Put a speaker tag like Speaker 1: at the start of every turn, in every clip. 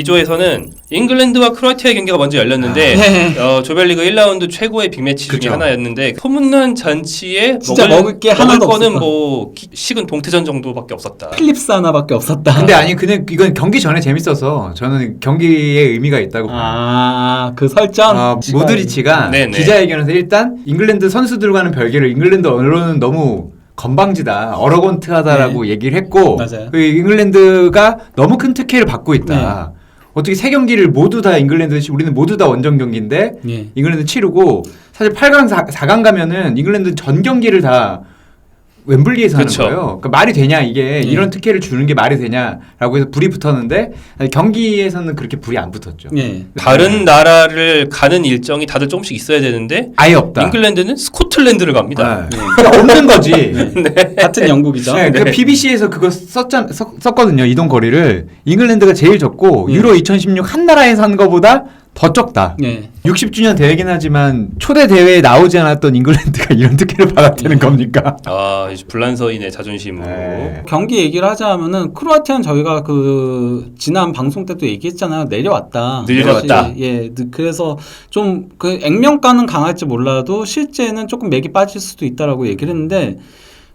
Speaker 1: B조에서는 잉글랜드와 크로아티아 경기가 먼저 열렸는데
Speaker 2: 아, 네.
Speaker 1: 어, 조별리그 1라운드 최고의 빅매치 중에
Speaker 3: 그죠.
Speaker 1: 하나였는데 소문난 잔치에
Speaker 2: 진짜 먹을 게 하나도
Speaker 1: 거는
Speaker 2: 없었다.
Speaker 1: 뭐 기- 식은 동태전 정도밖에 없었다.
Speaker 2: 필립스 하나밖에 없었다.
Speaker 3: 근데 아니 근데 이건 경기 전에 재밌어서 저는 경기에 의미가 있다고 봐요.
Speaker 2: 아, 그 설정.
Speaker 3: 아, 모드리치가
Speaker 1: 네네.
Speaker 3: 기자회견에서 일단 잉글랜드 선수들과는 별개로 잉글랜드 언론은 너무 건방지다, 어러건트하다라고 얘기를 했고,
Speaker 2: 네. 맞아요.
Speaker 3: 그 잉글랜드가 너무 큰 특혜를 받고 있다.
Speaker 2: 네.
Speaker 3: 어떻게 세 경기를 모두 다 잉글랜드, 우리는 모두 다 원정 경기인데
Speaker 2: 예.
Speaker 3: 잉글랜드 치르고 사실 8강, 4, 4강 가면은 잉글랜드 전 경기를 다 웸블리에서
Speaker 1: 그쵸.
Speaker 3: 하는 거예요. 그러니까 말이 되냐 이게
Speaker 2: 예.
Speaker 3: 이런 특혜를 주는 게 말이 되냐라고 해서 불이 붙었는데 경기에서는 그렇게 불이 안 붙었죠.
Speaker 2: 예.
Speaker 1: 다른 나라를 가는 일정이 다들 조금씩 있어야 되는데
Speaker 3: 아예 없다.
Speaker 1: 잉글랜드는 스코틀랜드를 갑니다.
Speaker 3: 네. 그러니까 없는 거지.
Speaker 2: 같은 영국이죠.
Speaker 3: 네, 그
Speaker 1: 네.
Speaker 3: BBC에서 그거 썼잖, 썼, 썼거든요. 이동 거리를. 잉글랜드가 제일 적고
Speaker 2: 예.
Speaker 3: 유로 2016 한 나라에서 한 거보다 더 적다.
Speaker 2: 예.
Speaker 3: 60주년 대회긴 하지만 초대 대회에 나오지 않았던 잉글랜드가 이런 특혜를 받았다는 겁니까?
Speaker 1: 아, 이제 불란서인의 자존심으로.
Speaker 3: 네.
Speaker 2: 경기 얘기를 하자면은 크로아티아는 저희가 그 지난 방송 때도 얘기했잖아요. 내려왔다.
Speaker 1: 내려왔다.
Speaker 2: 사실, 예. 느- 그래서 좀 그 액면가는 강할지 몰라도 실제는 조금 맥이 빠질 수도 있다라고 얘기를 했는데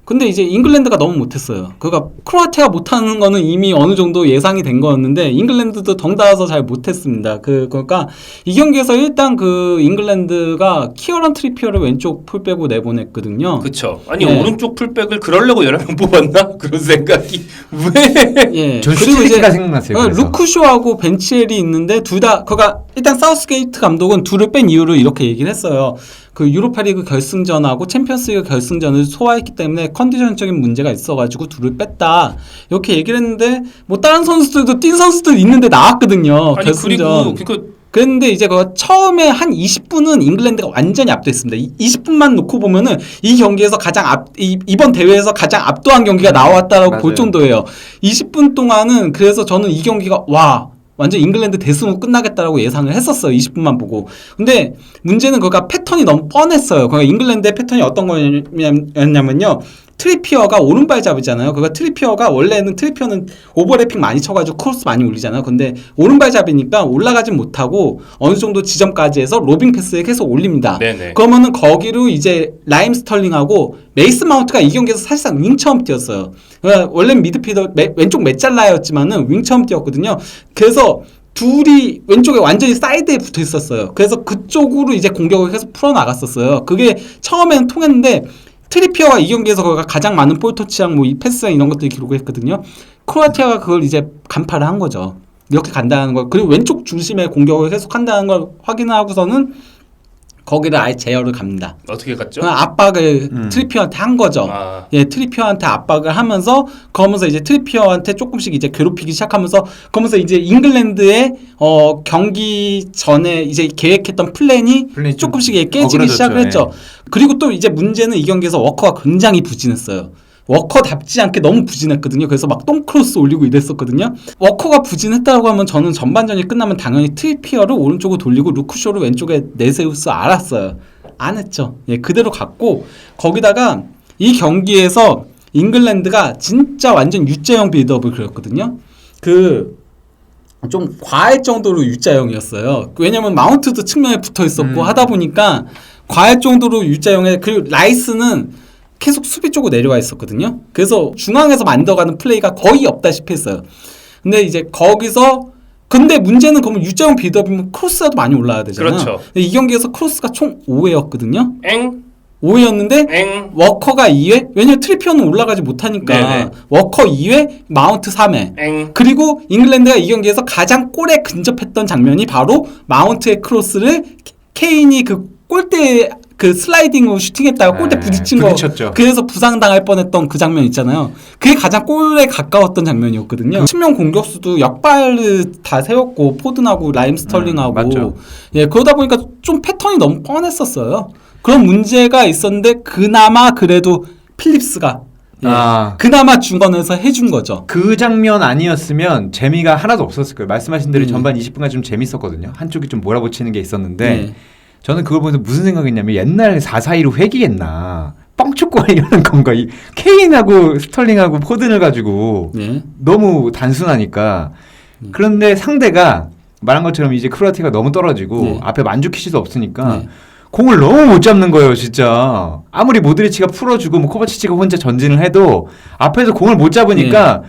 Speaker 2: 근데 이제 잉글랜드가 너무 못했어요. 그러니까 크로아티아가 못하는 거는 이미 어느 정도 예상이 된 거였는데 잉글랜드도 덩달아서 잘 못했습니다. 그 그러니까 이 경기에서 일단 그 잉글랜드가 키어런 트리피어를 왼쪽 풀백으로 내보냈거든요.
Speaker 1: 그쵸. 아니
Speaker 2: 네.
Speaker 1: 오른쪽 풀백을 그러려고 여러 명 뽑았나? 그런 생각이 왜?
Speaker 2: 예.
Speaker 3: 전
Speaker 2: 그리고 이제
Speaker 3: 생각났어요.
Speaker 2: 어,
Speaker 3: 그래서.
Speaker 2: 루크쇼하고 벤치엘이 있는데 둘 다 그가 일단 사우스게이트 감독은 둘을 뺀 이유를 이렇게 얘기를 했어요. 그 유로파리그 결승전하고 챔피언스리그 결승전을 소화했기 때문에 컨디션적인 문제가 있어가지고 둘을 뺐다 이렇게 얘기를 했는데 뭐 다른 선수들도 뛴 선수들 있는데 나왔거든요.
Speaker 1: 아니
Speaker 2: 결승전.
Speaker 1: 그리고 그니까
Speaker 2: 그런데 이제 그 처음에 한 20분은 잉글랜드가 완전히 압도했습니다. 이 20분만 놓고 보면은 이 경기에서 가장 앞 이, 이번 대회에서 가장 압도한 경기가 나왔다라고 볼
Speaker 3: 맞아요.
Speaker 2: 정도예요. 20분 동안은 그래서 저는 이 경기가 와 완전 잉글랜드 대승으로 끝나겠다라고 예상을 했었어요. 20분만 보고. 근데 문제는 그가 패턴이 너무 뻔했어요. 그러니까 잉글랜드의 패턴이 어떤 거였냐면요. 트리피어가 오른발 잡이잖아요. 그가 트리피어가 원래는 트리피어는 오버래핑 많이 쳐가지고 크로스 많이 올리잖아요. 근데 오른발 잡이니까 올라가진 못하고 어느 정도 지점까지 해서 로빙 패스에 계속 올립니다.
Speaker 1: 네네.
Speaker 2: 그러면은 거기로 이제 라임 스털링하고 메이스 마운트가 이 경기에서 사실상 윙 처음 뛰었어요. 그러니까 원래 미드필더 매- 왼쪽 메짤라였지만은 윙 처음 뛰었거든요. 그래서 둘이 왼쪽에 완전히 사이드에 붙어 있었어요. 그래서 그쪽으로 이제 공격을 계속 풀어 나갔었어요. 그게 처음에는 통했는데 트리피어가 이 경기에서 가장 많은 볼 터치랑 뭐이 패스랑 이런 것들을 기록을 했거든요. 크로아티아가 그걸 이제 간파를 한 거죠. 이렇게 간다는 걸 그리고 왼쪽 중심의 공격을 계속 한다는 걸 확인하고서는 거기를 아예 제어를 갑니다.
Speaker 1: 어떻게 갔죠?
Speaker 2: 압박을
Speaker 3: 음.
Speaker 2: 트리피어한테 한 거죠.
Speaker 1: 아.
Speaker 2: 예, 트리피어한테 압박을 하면서 그러면서 이제 트리피어한테 조금씩 이제 괴롭히기 시작하면서 그러면서 이제 잉글랜드의 어 경기 전에 이제 계획했던 플랜이
Speaker 3: 플랜이 좀
Speaker 2: 조금씩 예, 깨지기
Speaker 3: 어그러졌죠,
Speaker 2: 시작을 했죠. 그리고 또 이제 문제는 이 경기에서 워커가 굉장히 부진했어요. 워커답지 않게 너무 부진했거든요. 그래서 막 똥크로스 올리고 이랬었거든요. 워커가 부진했다고 하면 저는 전반전이 끝나면 당연히 트리피어를 오른쪽으로 돌리고 루크쇼를 왼쪽에 내세울 줄 알았어요. 안 했죠. 예, 그대로 갔고 거기다가 이 경기에서 잉글랜드가 진짜 완전 U자형 빌드업을 그렸거든요. 그 좀 과할 정도로 U자형이었어요. 왜냐면 마운트도 측면에 붙어 있었고
Speaker 3: 음.
Speaker 2: 하다 보니까 과할 정도로 U자형에 그리고 라이스는 계속 수비 쪽으로 내려와 있었거든요. 그래서 중앙에서 만들어가는 플레이가 거의 없다시피 했어요. 근데 이제 거기서 근데 문제는 그러면 U자형 빌드업이면 크로스라도 많이 올라야 되잖아요.
Speaker 1: 그렇죠.
Speaker 2: 근데 이 경기에서 크로스가 총 5회였거든요.
Speaker 1: 엥?
Speaker 2: 5회였는데
Speaker 1: 엥?
Speaker 2: 워커가 2회? 왜냐면 트리피어는 올라가지 못하니까
Speaker 1: 네네.
Speaker 2: 워커 2회, 마운트 3회.
Speaker 1: 엥?
Speaker 2: 그리고 잉글랜드가 이 경기에서 가장 골에 근접했던 장면이 바로 마운트의 크로스를 케인이 그 골대 그 슬라이딩으로 슈팅했다가 골대
Speaker 3: 네,
Speaker 2: 부딪힌 거
Speaker 3: 부딪혔죠.
Speaker 2: 그래서 부상당할 뻔했던 그 장면 있잖아요. 그게 가장 골에 가까웠던 장면이었거든요. 측면 공격수도 역발을 다 세웠고 포든하고 라임 스털링하고
Speaker 3: 음.
Speaker 2: 예 그러다 보니까 좀 패턴이 너무 뻔했었어요. 그런 문제가 있었는데 그나마 그래도 필립스가 예,
Speaker 3: 아.
Speaker 2: 그나마 중간에서 해준 거죠.
Speaker 3: 그 장면 아니었으면 재미가 하나도 없었을 거예요. 말씀하신 대로
Speaker 2: 음.
Speaker 3: 전반 20분간 좀 재밌었거든요. 한쪽이 좀 몰아붙이는 게 있었는데
Speaker 2: 네.
Speaker 3: 저는 그걸 보면서 무슨 생각했냐면 옛날 4-4-2로 회귀했나 뻥축구 하려는 건가 이 케인하고 스털링하고 포든을 가지고
Speaker 2: 예.
Speaker 3: 너무 단순하니까 그런데 상대가 말한 것처럼 이제 크로아티아가 너무 떨어지고
Speaker 2: 네.
Speaker 3: 앞에 만주키시도 없으니까
Speaker 2: 네.
Speaker 3: 공을 너무 못 잡는 거예요, 진짜. 아무리 모드리치가 풀어주고 뭐 코바치치가 혼자 전진을 해도 앞에서 공을 못 잡으니까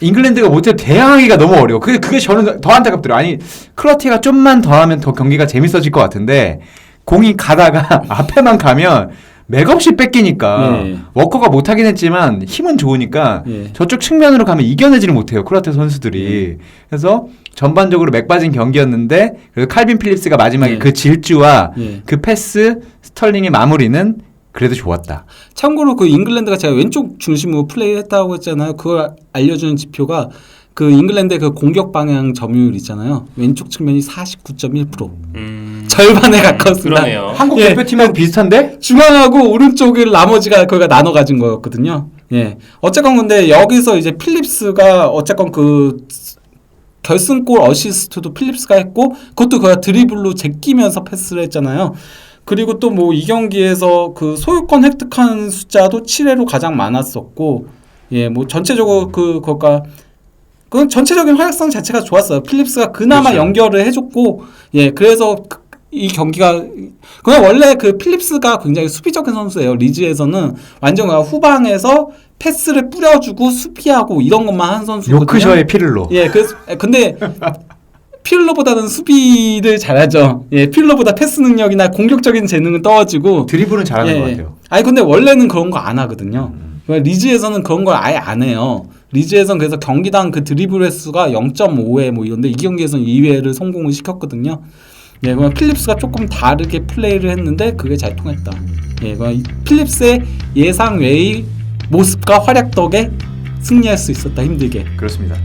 Speaker 3: 잉글랜드가 못해 대항하기가 너무 어려워. 그게 그게 저는 더 안타깝더라고요. 아니 크로아티아가 좀만 더 하면 더 경기가 재밌어질 것 같은데 공이 가다가 앞에만 가면 맥없이 뺏기니까
Speaker 2: 네.
Speaker 3: 워커가 못하긴 했지만 힘은 좋으니까
Speaker 2: 네.
Speaker 3: 저쪽 측면으로 가면 이겨내지를 못해요 크로아티아 선수들이 그래서 전반적으로 맥 빠진 경기였는데 그래서 칼빈 필립스가 마지막에
Speaker 2: 네.
Speaker 3: 그 질주와
Speaker 2: 예.
Speaker 3: 그 패스 스털링의 마무리는 그래도 좋았다
Speaker 2: 참고로 그 잉글랜드가 제가 왼쪽 중심으로 플레이했다고 했잖아요. 그걸 알려주는 지표가 그 잉글랜드의 그 공격 방향 점유율 있잖아요. 왼쪽 측면이 49.1%
Speaker 1: 음.
Speaker 2: 절반에 가까웠습니다.
Speaker 1: 그러네요.
Speaker 3: 한국
Speaker 2: 예.
Speaker 3: 대표팀하고 비슷한데
Speaker 2: 중앙하고 오른쪽을 나머지가 거기가 나눠 가진 거였거든요. 예. 어쨌건 근데 여기서 이제 필립스가 어쨌건 그 결승골 어시스트도 필립스가 했고 그것도 그가 드리블로 제끼면서 패스를 했잖아요. 그리고 또 뭐 이 경기에서 그 소유권 획득한 숫자도 7회로 가장 많았었고 예, 뭐 전체적으로 그 거가 그 전체적인 활약성 자체가 좋았어요. 필립스가 그나마
Speaker 3: 그렇죠.
Speaker 2: 연결을 해줬고 예, 그래서 그- 이 경기가 그냥 원래 그 필립스가 굉장히 수비적인 선수예요. 리즈에서는 완전 그냥 후방에서 패스를 뿌려주고 수비하고 이런 것만 한 선수거든요.
Speaker 3: 요크셔의 피를로
Speaker 2: 예, 그래서 근데 필러보다는 수비를 잘하죠. 예, 필러보다 패스 능력이나 공격적인 재능은 떨어지고
Speaker 3: 드리블은 잘하는
Speaker 2: 예.
Speaker 3: 것 같아요
Speaker 2: 아니 근데 원래는 그런 거 안 하거든요. 그러니까 리즈에서는 그런 걸 아예 안 해요. 리즈에서는 그래서 경기당 그 드리블 횟수가 0.5회 뭐 이런데 이 경기에서는 2회를 성공을 시켰거든요. 예, 그럼 필립스가 조금 다르게 플레이를 했는데 그게 잘 통했다. 예, 그럼 이 필립스의 예상 외의 모습과 활약 덕에 승리할 수 있었다 힘들게.
Speaker 3: 그렇습니다